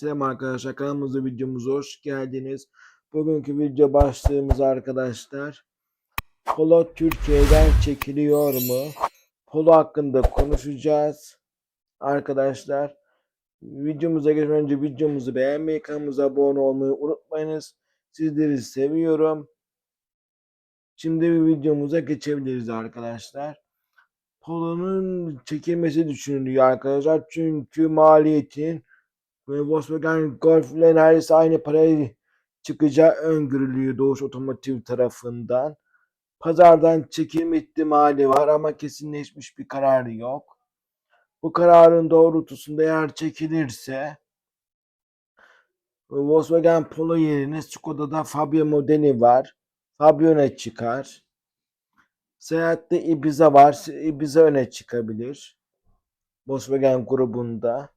Selam arkadaşlar kanalımıza videomuza hoş geldiniz. Bugünkü video başlığımız arkadaşlar. Polo Türkiye'den çekiliyor mu? Polo hakkında konuşacağız. Arkadaşlar videomuza geçmeden önce videomuzu beğenmeyi, kanalımıza abone olmayı unutmayınız. Sizleri seviyorum. Şimdi bir videomuza geçebiliriz arkadaşlar. Polo'nun çekilmesi düşünülüyor arkadaşlar. Çünkü maliyetin ve Volkswagen Golf'le neredeyse aynı paraya çıkacağı öngörülüyor Doğuş Otomotiv tarafından. Pazardan çekilme ihtimali var ama kesinleşmiş bir karar yok. Bu kararın doğrultusunda eğer çekilirse Volkswagen Polo yerine Skoda'da Fabia modeli var. Fabia öne çıkar. Seyahatte Ibiza var. Ibiza öne çıkabilir. Volkswagen grubunda.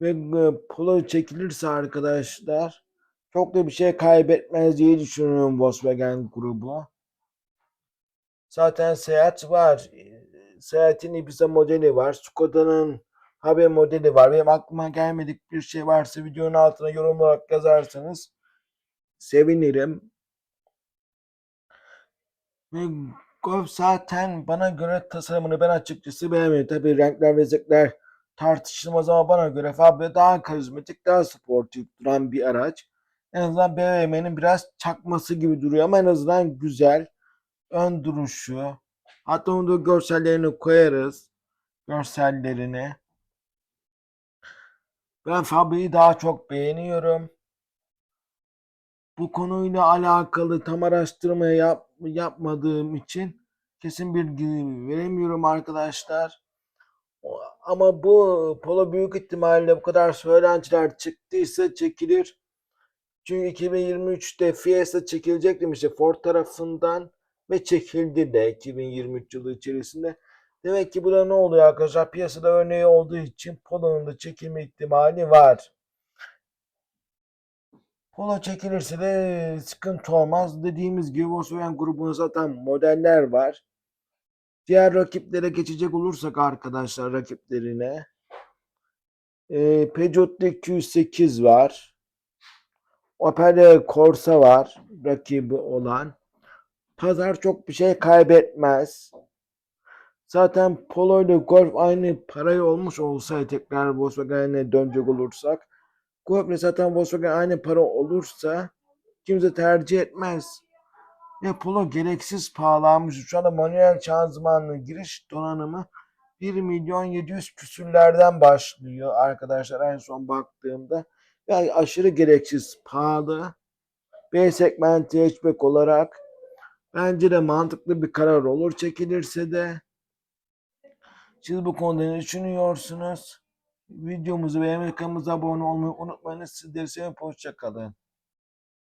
Ve e, Polo çekilirse arkadaşlar çok da bir şey kaybetmez diye düşünüyorum Volkswagen grubu. Zaten Seat var. E, Seat'in Ibiza modeli var. Skoda'nın Habe modeli var. Benim aklıma gelmedik bir şey varsa videonun altına yorum olarak yazarsanız sevinirim. Ve Golf zaten bana göre tasarımını ben açıkçası beğenmedim. Tabii renkler ve zevkler tartışılmaz ama bana göre Fabia daha karizmatik, daha sportif duran bir araç. En azından BMW'nin biraz çakması gibi duruyor ama en azından güzel. Ön duruşu. Hatta onu da görsellerini koyarız. Görsellerini. Ben Fabia'yı daha çok beğeniyorum. Bu konuyla alakalı tam araştırma yap, yapmadığım için kesin bilgi veremiyorum arkadaşlar. Ama bu polo büyük ihtimalle bu kadar söylentiler çıktıysa çekilir. Çünkü 2023'te Fiesta çekilecek demişti Ford tarafından ve çekildi de 2023 yılı içerisinde. Demek ki bu da ne oluyor arkadaşlar? Piyasada örneği olduğu için Polo'nun da çekilme ihtimali var. Polo çekilirse de sıkıntı olmaz. Dediğimiz gibi Volkswagen grubunda zaten modeller var. Diğer rakiplere geçecek olursak arkadaşlar rakiplerine. E, Peugeot'ta 208 var. Opel Corsa var rakibi olan. Pazar çok bir şey kaybetmez. Zaten Polo ile Golf aynı parayı olmuş olsaydı tekrar Volkswagen'e dönecek olursak. Golf ile zaten Volkswagen aynı para olursa kimse tercih etmez. Ve Polo gereksiz pahalanmış. Anda manuel şanzımanlı giriş donanımı 1 milyon 700 küsürlerden başlıyor arkadaşlar en son baktığımda. Ve aşırı gereksiz pahalı. B segmenti hatchback olarak bence de mantıklı bir karar olur çekilirse de. Siz bu konuda ne düşünüyorsunuz? Videomuzu beğenmeyi, kanalımıza abone olmayı unutmayınız. Sizleri seviyorum. Hoşçakalın.